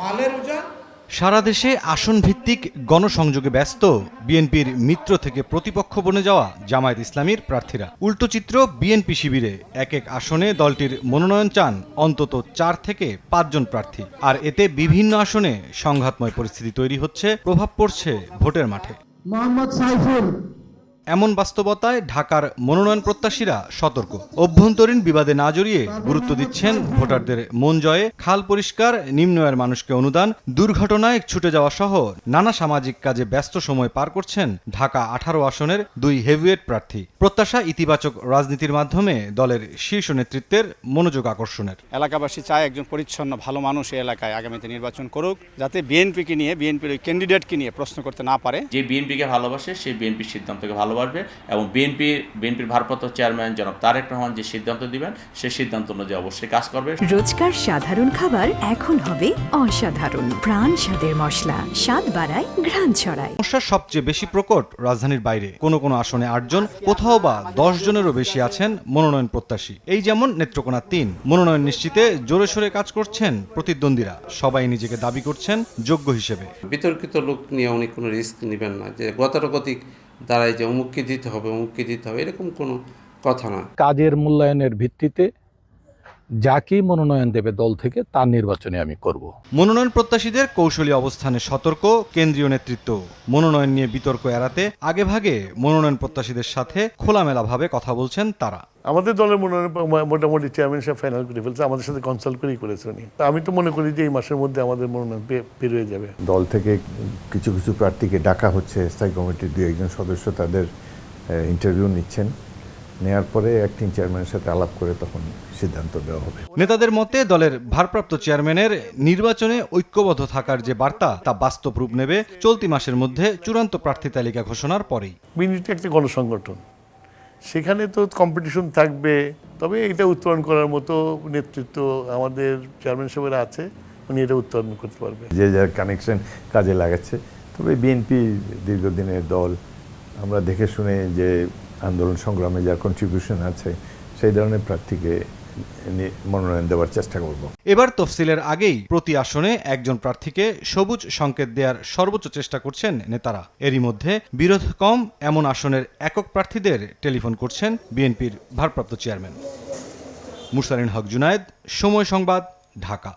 মালের উজান সারা দেশে আসন ভিত্তিক গণসংযোগে ব্যস্ত বিএনপির মিত্র থেকে প্রতিপক্ষ বনে যাওয়া জামায়াত ইসলামীর প্রার্থীরা। উল্টো চিত্র বিএনপি শিবিরে এক এক আসনে দলটির মনোনয়ন চান অন্তত চার থেকে পাঁচজন প্রার্থী। আর এতে বিভিন্ন আসনে সংঘাতময় পরিস্থিতি তৈরি হচ্ছে প্রভাব পড়ছে ভোটের মাঠে। মোহাম্মদ সাইফুল এমন বাস্তবতায় ঢাকার মনোনয়ন প্রত্যাশীরা সতর্ক। অভ্যন্তরীণ বিবাদে না জড়িয়ে গুরুত্ব দিচ্ছেন ভোটারদের মন জয়ে খাল পরিষ্কার নিম্ন আয়ের মানুষকে অনুদান দুর্ঘটনায় ছুটে যাওয়া সহ নানা সামাজিক কাজে ব্যস্ত সময় পার করছেন ঢাকা আঠারো আসনের দুই হেভিওয়েট প্রার্থী। প্রত্যাশা ইতিবাচক রাজনীতির মাধ্যমে দলের শীর্ষ নেতৃত্বের মনোযোগ আকর্ষণের। এলাকাবাসী চায় একজন পরিচ্ছন্ন ভালো মানুষ এই এলাকায় আগামীতে নির্বাচন করুক যাতে বিএনপিকে নিয়ে বিএনপির ওই ক্যান্ডিডেটকে নিয়ে প্রশ্ন করতে না পারে। যে বিএনপিকে ভালোবাসে সেই বিএনপির সিদ্ধান্তকে ভালোবাসবে এবং বিএনপি বিএনপির ভারপ্রাপ্ত চেয়ারম্যান জনাব তারেক রহমান যে সিদ্ধান্ত দিবেন সেই সিদ্ধান্ত অনুযায়ী অবশ্যই কাজ করবে। রোজকার সাধারণ খাবার এখন হবে অসাধারণ। প্রাণ স্বাদের মশলা স্বাদ বাড়ায় ঘ্রাণ ছড়ায়। সমস্যা সবচেয়ে বেশি প্রকট রাজধানীর বাইরে। কোনো কোনো আসনে আটজন কোথাও বা দশ জনেরও বেশি আছেন মনোনয়ন প্রত্যাশী। এই যেমন নেত্রকোনা তিন। মনোনয়ন নিশ্চিতে জোরে সোরে কাজ করছেন প্রতিদ্বন্দ্বীরা। সবাই নিজেকে দাবি করছেন যোগ্য হিসেবে। বিতর্কিত লোক নিয়ে উনি কোনো রিস্ক নেবেন না। যে গতানুগতিক দ্বারাই যে অমুককে দিতে হবে, অমুককে দিতে হবে, এরকম কোনো কথা না। কাজের মূল্যায়নের ভিত্তিতে যাকেই মনোনয়ন দেবে দল থেকে তার নির্বাচনে আমি করব। মনোনয়ন প্রত্যাশীদের কৌশলী অবস্থানে সতর্ক কেন্দ্রীয় নেতৃত্ব মনোনয়ন নিয়ে বিতর্ক এড়াতে আগেভাগে মনোনয়ন প্রত্যাশীদের সাথে খোলামেলাভাবে কথা বলছেন তারা। আমাদের দলের মনোনয়ন মোটামুটি চেয়ারম্যান সাহেব ফাইনাল করে ফেলছে আমাদের সাথে কনসাল্ট করেই করেছে উনি। তা আমি তো মনে করি যে এই মাসের মধ্যে আমাদের মনোনয়ন পেরিয়ে যাবে। দল থেকে কিছু কিছু প্রার্থীকে ডাকা হচ্ছে স্থায়ী কমিটির দুই একজন সদস্য তাদের ইন্টারভিউ নিচ্ছেন। নেয়ার পরে অ্যাক্টিং চেয়ারম্যানের সাথে আলাপ করে তখন সিদ্ধান্ত দেওয়া হবে। নেতাদের মতে দলের ভারপ্রাপ্ত চেয়ারম্যানের নির্বাচনে ঐক্যবদ্ধ থাকার যে বার্তা তা বাস্তব রূপ নেবে চলতি মাসের মধ্যে চূড়ান্ত প্রার্থী তালিকা ঘোষণার পরেই। বিএনপি একটি গণসংগঠন। সেখানে তো কম্পিটিশন থাকবে তবে এটা উত্তরণ করার মতো নেতৃত্ব আমাদের চেয়ারম্যান সাহেবের আছে উনি এটা উত্তরণ করতে পারবে। যে যার কানেকশন কাজে লাগাচ্ছে। তবে বিএনপি দীর্ঘদিনের দল আমরা দেখে শুনে যে আন্দোলন সংগ্রামে যার কন্ট্রিবিউশন আছে, সেই ধরনের প্রার্থীকে মনোনয়ন দেওয়ার চেষ্টা করব। এবার তফসিলের আগেই প্রতি আসনে একজন প্রার্থীকে সবুজ সংকেত দেওয়ার সর্বোচ্চ চেষ্টা করছেন নেতারা। এরই মধ্যে বিরোধ কম, এমন আসনের একক প্রার্থীদের টেলিফোন করছেন বিএনপির ভারপ্রাপ্ত চেয়ারম্যান। মুরসালিন হক জুনায়েদ, সময় সংবাদ, ঢাকা।